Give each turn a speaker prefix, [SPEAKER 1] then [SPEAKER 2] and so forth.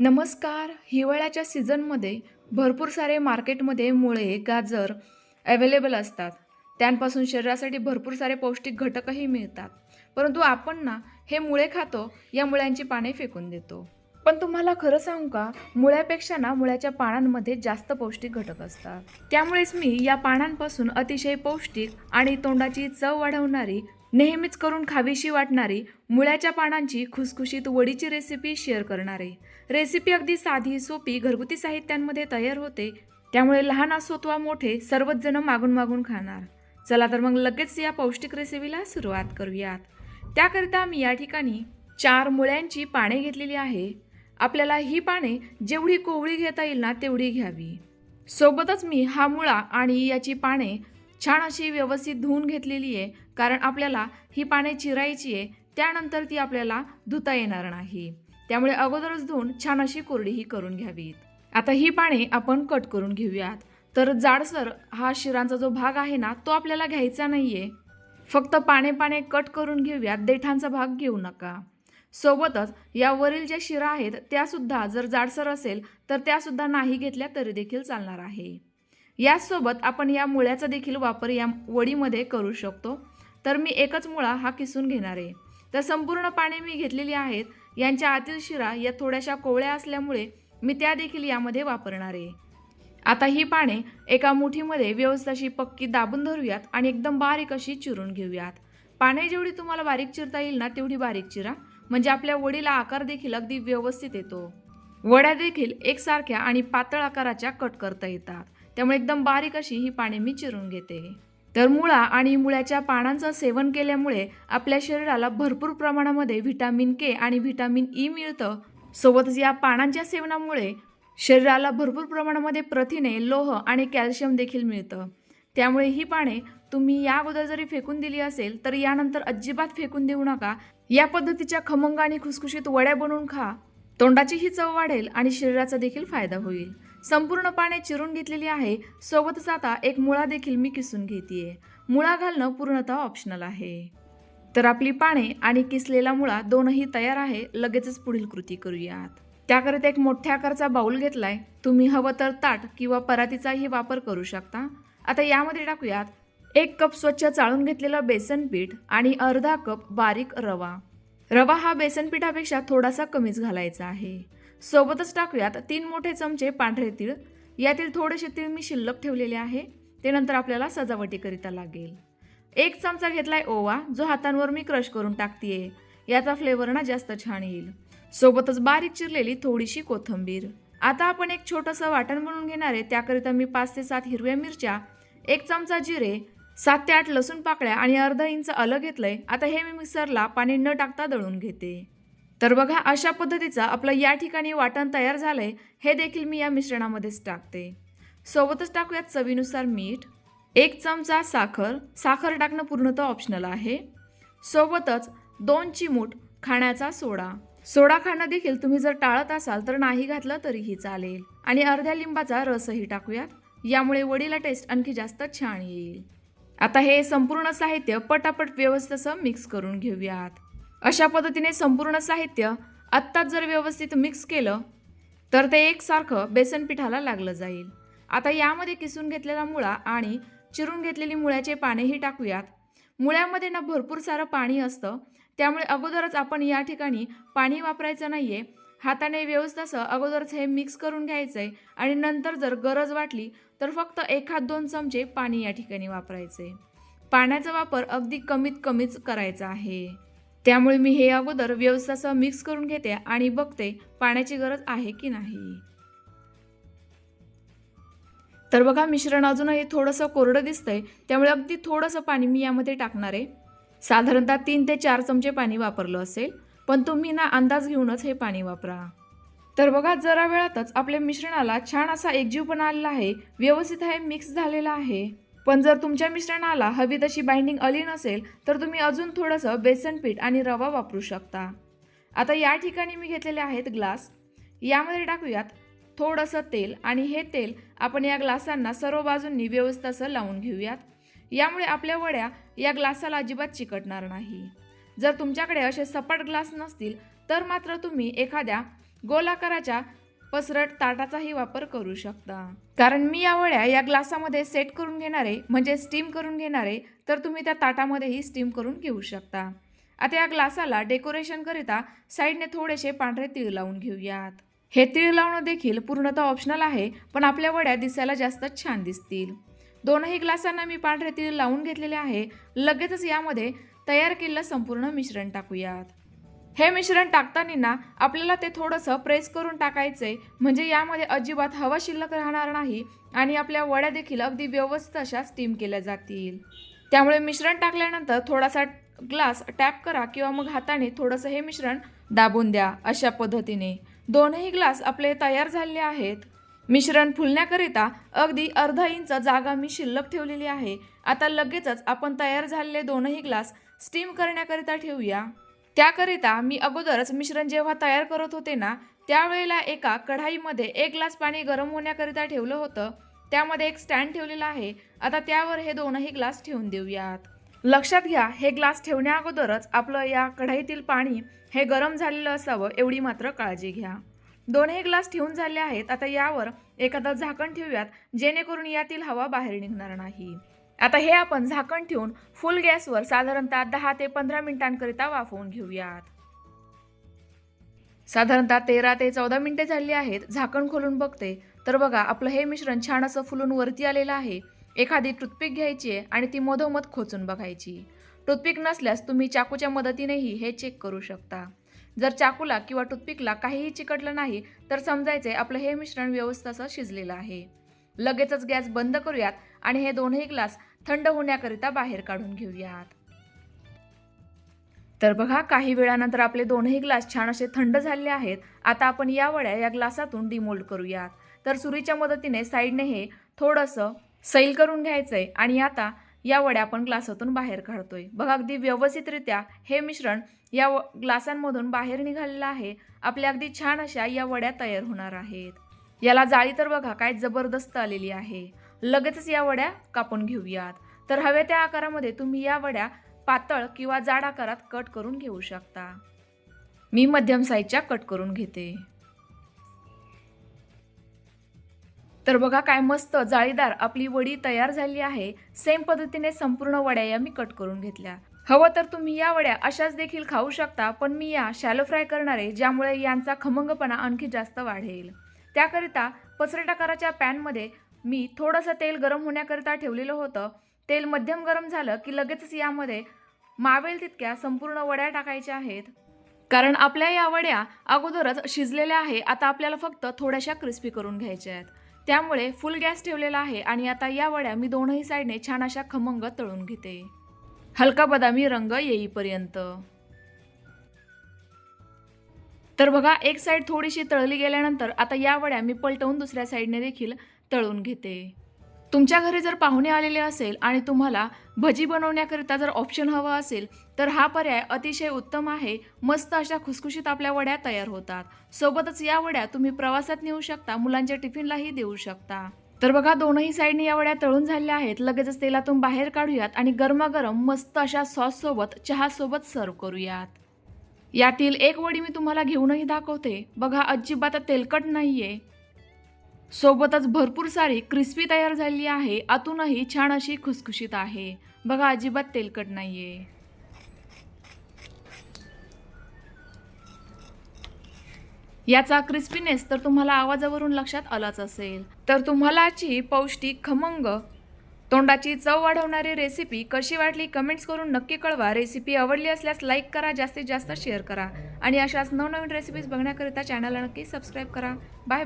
[SPEAKER 1] नमस्कार. हिवाळ्याच्या सीझनमध्ये भरपूर सारे मार्केटमध्ये मुळे गाजर अवेलेबल असतात. त्यांपासून शरीरासाठी भरपूर सारे पौष्टिक घटकही मिळतात. परंतु आपण ना हे मुळे खातो या मुळ्यांची पाने फेकून देतो. पण तुम्हाला खरं सांगू का मुळ्यापेक्षा ना मुळ्याच्या पानांमध्ये जास्त पौष्टिक घटक असतात. त्यामुळेच मी या पानांपासून अतिशय पौष्टिक आणि तोंडाची चव वाढवणारी नेहमीच करून खावीशी वाटणारी मुळ्याच्या पानांची खुसखुशीत वडीची रेसिपी शेअर करणार. आहे रेसिपी अगदी साधी सोपी घरगुती साहित्यांमध्ये तयार होते. त्यामुळे लहान असो वा मोठे सर्वच जण मागून मागून खाणार. चला तर मग लगेच या पौष्टिक रेसिपीला सुरुवात करूयात. त्याकरिता मी या ठिकाणी चार मुळ्यांची पाने घेतलेली आहे. आपल्याला ही पाने जेवढी कोवळी घेता येईल ना तेवढी घ्यावी. सोबतच मी हा मुळा आणि याची पाने छान अशी व्यवस्थित धुवून घेतलेली आहे कारण आपल्याला ही पाने चिरायची आहे त्यानंतर ती आपल्याला धुता येणार नाही. त्यामुळे अगोदरच धुवून छान अशी कोरडीही करून घ्यावीत. आता ही पाने आपण कट करून घेऊयात. तर जाडसर हा शिरांचा जो भाग आहे ना तो आपल्याला घ्यायचा नाही आहे फक्त पाने पाने कट करून घेऊयात देठांचा भाग घेऊ नका. सोबतच यावरील ज्या शिरा आहेत त्यासुद्धा जर जाडसर असेल तर त्यासुद्धा नाही घेतल्या तरी देखील चालणार आहे. याचसोबत आपण या मुळ्याचा देखील वापर या वडीमध्ये करू शकतो. तर मी एकच मुळा हा किसून घेणार आहे. तर संपूर्ण पाने मी घेतलेली आहेत. यांच्या आतील शिरा या थोड्याशा कोवळ्या असल्यामुळे मी त्या देखील यामध्ये वापरणार आहे. आता ही पाने एका मुठीमध्ये व्यवस्थाशी पक्की दाबून धरूयात आणि एकदम बारीक अशी चिरून घेऊयात. पाने जेवढी तुम्हाला बारीक चिरता येईल ना तेवढी बारीक चिरा. म्हणजे आपल्या वडीला आकार देखील अगदी व्यवस्थित येतो. वड्या देखील एकसारख्या आणि पातळ आकाराच्या कट करता येतात. त्यामुळे एकदम बारीक अशी ही पाने मी चिरून घेते. तर मुळा आणि मुळ्याच्या पानांचं सेवन केल्यामुळे आपल्या शरीराला भरपूर प्रमाणामध्ये व्हिटॅमिन के आणि व्हिटॅमिन ई मिळतं. सोबतच या पानांच्या सेवनामुळे शरीराला भरपूर प्रमाणामध्ये प्रथिने लोह आणि कॅल्शियम देखील मिळतं. त्यामुळे ही पाने तुम्ही या अगोदर जरी फेकून दिली असेल तर यानंतर अजिबात फेकून देऊ नका. या पद्धतीच्या खमंग आणि खुसखुशीत वड्या बनवून खा. तोंडाची ही चव वाढेल आणि शरीराचा देखील फायदा होईल. संपूर्ण पाने चिरून घेतलेली आहे. सोबतच आता एक मुळा देखील मी किसून घेतेय. मुळा घालणं पूर्णतः ऑप्शनल आहे. तर आपली पाने आणि किसलेला मुळा दोनही तयार आहे. लगेचच पुढील कृती करूयात. त्याकरिता एक मोठ्या आकारचा बाऊल घेतलाय. तुम्ही हवं तर ताट किंवा परातीचाही वापर करू शकता. आता यामध्ये टाकूयात एक कप स्वच्छ चाळून घेतलेलं बेसन पीठ आणि अर्धा कप बारीक रवा. रवा हा बेसन पिठापेक्षा थोडासा कमीच घालायचा आहे. सोबतच टाकूयात तीन मोठे चमचे पांढरे तीळ. यातील थोडेसे तीळ मी शिल्लक ठेवलेले आहे. ते नंतर आपल्याला सजावटीकरिता लागेल. एक चमचा घेतलाय ओवा जो हातांवर मी क्रश करून टाकतीये. याचा फ्लेवर ना जास्त छान येईल. सोबतच बारीक चिरलेली थोडीशी कोथिंबीर. आता आपण एक छोटंसं वाटण बनवून घेणार आहे. त्याकरिता मी पाच ते सात हिरव्या मिरच्या एक चमचा जिरे सात ते आठ लसूण पाकळ्या आणि अर्धा इंच आलं घेतलंय. आता हे मी मिक्सरला पाणी न टाकता दळून घेते. तर बघा अशा पद्धतीचं आपलं या ठिकाणी वाटण तयार झालंय. हे देखील मी या मिश्रणामध्येच टाकते. सोबतच टाकूयात चवीनुसार मीठ एक चमचा साखर. साखर टाकणं पूर्णतः ऑप्शनल आहे. सोबतच दोन चिमूट खाण्याचा सोडा. सोडा खाणं देखील तुम्ही जर टाळत असाल तर नाही घातलं तरीही चालेल. आणि अर्ध्या लिंबाचा रसही टाकूयात. यामुळे वडीला टेस्ट आणखी जास्त छान येईल. आता हे संपूर्ण साहित्य पटापट व्यवस्थित मिक्स करून घेऊयात. अशा पद्धतीने संपूर्ण साहित्य आत्ताच जर व्यवस्थित मिक्स केलं तर ते एकसारखं बेसन पिठाला लागलं जाईल. आता यामध्ये किसून घेतलेला मुळा आणि चिरून घेतलेली मुळ्याचे पानेही टाकूयात. मुळ्यामध्ये ना भरपूर सारं पाणी असतं त्यामुळे अगोदरच आपण या ठिकाणी पाणी वापरायचं नाही आहे हाताने व्यवस्थित असं अगोदरच हे मिक्स करून घ्यायचं आहे आणि नंतर जर गरज वाटली तर फक्त एखाद दोन चमचे पाणी या ठिकाणी वापरायचे पाण्याचा वापर अगदी कमीत कमीच करायचा आहे. त्यामुळे मी हे अगोदर व्यवस्थासह मिक्स करून घेते आणि बघते पाण्याची गरज आहे की नाही. तर बघा मिश्रण अजूनही थोडंसं कोरडं दिसतंय. त्यामुळे अगदी थोडंसं पाणी मी यामध्ये टाकणार आहे. साधारणतः तीन ते चार चमचे पाणी वापरलं असेल पण तुम्ही ना अंदाज घेऊनच हे पाणी वापरा. तर बघा जरा वेळातच आपल्या मिश्रणाला छान असा एकजीवपणा आलेला आहे. व्यवस्थित हे मिक्स झालेला आहे. पण जर तुमच्या मिश्रणाला हवी तशी बाइंडिंग आली नसेल तर तुम्ही अजून थोडंसं बेसन पीठ आणि रवा वापरू शकता. आता या ठिकाणी मी घेतलेले आहेत ग्लास यामध्ये टाकूयात थोडंसं तेल आणि हे तेल आपण या ग्लासांना सर्व बाजूंनी व्यवस्थित असं लावून घेऊयात. यामुळे आपल्या वड्या या ग्लासाला अजिबात चिकटणार नाही. जर तुमच्याकडे असे सपाट ग्लास नसतील तर मात्र तुम्ही एखाद्या गोलाकाराच्या पसरट ताटाचाही वापर करू शकता. कारण मी या वड्या या ग्लासामध्ये सेट करून घेणारे म्हणजे स्टीम करून घेणारे तर तुम्ही त्या ताटामध्येही स्टीम करून घेऊ शकता. आता या ग्लासाला डेकोरेशनकरिता साईडने थोडेसे पांढरे तीळ लावून घेऊयात. हे तीळ लावणं देखील पूर्णतः ऑप्शनल आहे पण आपल्या वड्या दिसायला जास्त छान दिसतील. दोनही ग्लासांना मी पांढरे तीळ लावून घेतलेले आहे. लगेचच यामध्ये तयार केलेलं संपूर्ण मिश्रण टाकूयात. हे मिश्रण टाकताना ना आपल्याला ते थोडंसं प्रेस करून टाकायचंय. म्हणजे यामध्ये अजिबात हवा शिल्लक राहणार नाही आणि आपल्या वड्या देखील अगदी व्यवस्थित अशा स्टीम केल्या जातील. त्यामुळे मिश्रण टाकल्यानंतर थोडासा ग्लास टॅप करा किंवा मग हाताने थोडंसं हे मिश्रण दाबून द्या अशा पद्धतीने. दोनही ग्लास आपले तयार झालेले आहेत. मिश्रण फुलण्याकरिता अगदी अर्धा इंच जागा मी शिल्लक ठेवलेली आहे. आता लगेचच आपण तयार झालेले दोनही ग्लास स्टीम करण्याकरिता ठेवूया. त्याकरिता मी अगोदरच मिश्रण जेव्हा तयार करत होते ना त्यावेळेला एका कढाईमध्ये एक ग्लास पाणी गरम होण्याकरिता ठेवलं होतं. त्यामध्ये एक स्टँड ठेवलेला आहे. आता त्यावर हे दोनही ग्लास ठेवून देऊयात. लक्षात घ्या हे ग्लास ठेवण्या अगोदरच आपलं या कढाईतील पाणी हे गरम झालेलं असावं एवढी मात्र काळजी घ्या. दोनही ग्लास ठेवून झाले आहेत. आता यावर एखादं झाकण ठेवूयात जेणेकरून यातील हवा बाहेर निघणार नाही. आता हे आपण झाकण ठेवून फुल गॅसवर साधारणतः दहा ते पंधरा मिनिटांकरिता वाफवून घेऊयात. साधारणतः तेरा ते चौदा मिनिटे झाली आहेत. झाकण खोलून बघते. तर बघा आपलं हे मिश्रण छान असं फुलून वरती आलेलं आहे. एखादी टूथपिक घ्यायची आहे आणि ती मधोमध खोचून बघायची. टूथपिक नसल्यास तुम्ही चाकूच्या मदतीनेही हे चेक करू शकता. जर चाकूला किंवा टूथपिकला काहीही चिकटलं नाही तर समजायचे आपलं हे मिश्रण व्यवस्थित असं शिजलेलं आहे. लगेचच गॅस बंद करूयात. आणि हे दोनही ग्लास थंड होण्याकरिता बाहेर काढून घेऊयात. तर बघा काही वेळानंतर आपले दोनही ग्लास छान असे थंड झालेले आहेत. आता आपण या वड्या या ग्लासातून डिमोल्ड करूयात. तर सुरीच्या मदतीने साईडने हे थोडंसं सैल करून घ्यायचंय आणि आता या वड्या आपण ग्लासातून बाहेर काढतोय. बघा अगदी व्यवस्थितरित्या हे मिश्रण या व ग्लासांमधून बाहेर निघालेलं आहे. आपल्या अगदी छान अशा या वड्या तयार होणार आहेत. याला जाळी तर बघा काय जबरदस्त आलेली आहे. लगेचच या वड्या कापून घेऊयात. तर हव्या त्या आकारामध्ये तुम्ही या वड्या पातळ किंवा जाड आकारात कट करून घेऊ शकता. मी मध्यम साईजच्या कट करून घेते. तर बघा काय मस्त जाळीदार आपली वडी तयार झाली आहे. सेम पद्धतीने संपूर्ण वड्या या मी कट करून घेतल्या. हवं तर तुम्ही या वड्या अशाच देखील खाऊ शकता पण मी या शॅलो फ्राय करणारे ज्यामुळे यांचा खमंगपणा आणखी जास्त वाढेल. त्याकरिता पसरट आकाराच्या पॅनमध्ये मी थोडंसं तेल गरम होण्याकरिता ठेवलेलं होतं. तेल मध्यम गरम झालं की लगेचच यामध्ये मावेल तितक्या संपूर्ण वड्या टाकायच्या आहेत. कारण आपल्या या वड्या अगोदरच शिजलेल्या आहे आता आपल्याला फक्त थोड्याशा क्रिस्पी करून घ्यायच्या आहेत. त्यामुळे फुल गॅस ठेवलेला आहे आणि आता या वड्या मी दोनही साईडने छान अशा खमंग तळून घेते. हलका बदामी रंग येईपर्यंत. तर बघा एक साईड थोडीशी तळली गेल्यानंतर आता या वड्या मी पलटवून दुसऱ्या साईडने देखील तळून घेते. तुमच्या घरी जर पाहुणे आलेले असेल आणि तुम्हाला भजी बनवण्याकरिता जर ऑप्शन हवा असेल तर हा पर्याय अतिशय उत्तम आहे. मस्त अशा खुसखुशीत आपल्या वड्या तयार होतात. सोबतच या वड्या तुम्ही प्रवासात नेऊ शकता मुलांच्या टिफिनलाही देऊ शकता. तर बघा दोनही साईडने या वड्या तळून झालेल्या आहेत. लगेचच तेलातून बाहेर काढूयात आणि गरमागरम मस्त अशा सॉससोबत चहासोबत सर्व करूयात. यातील एक वडी मी तुम्हाला घेऊनही दाखवते. बघा अजिबात तेलकट नाही आहे सोबतच भरपूर सारी क्रिस्पी तयार झालेली आहे. आतूनही छान अशी खुसखुशीत आहे. बघा अजिबात तेलकट नाही आहे याचा क्रिस्पीनेस तर तुम्हाला आवाजावरून लक्षात आलाच असेल. तर तुम्हाला आजची पौष्टिक खमंग तोंडाची चव वाढवणारी रेसिपी कशी वाटली कमेंट्स करून नक्की कळवा. रेसिपी आवडली असल्यास लाईक करा जास्तीत जास्त शेअर करा आणि अशाच नवनवीन रेसिपीज बघण्याकरिता चॅनलला नक्की सबस्क्राईब करा. बाय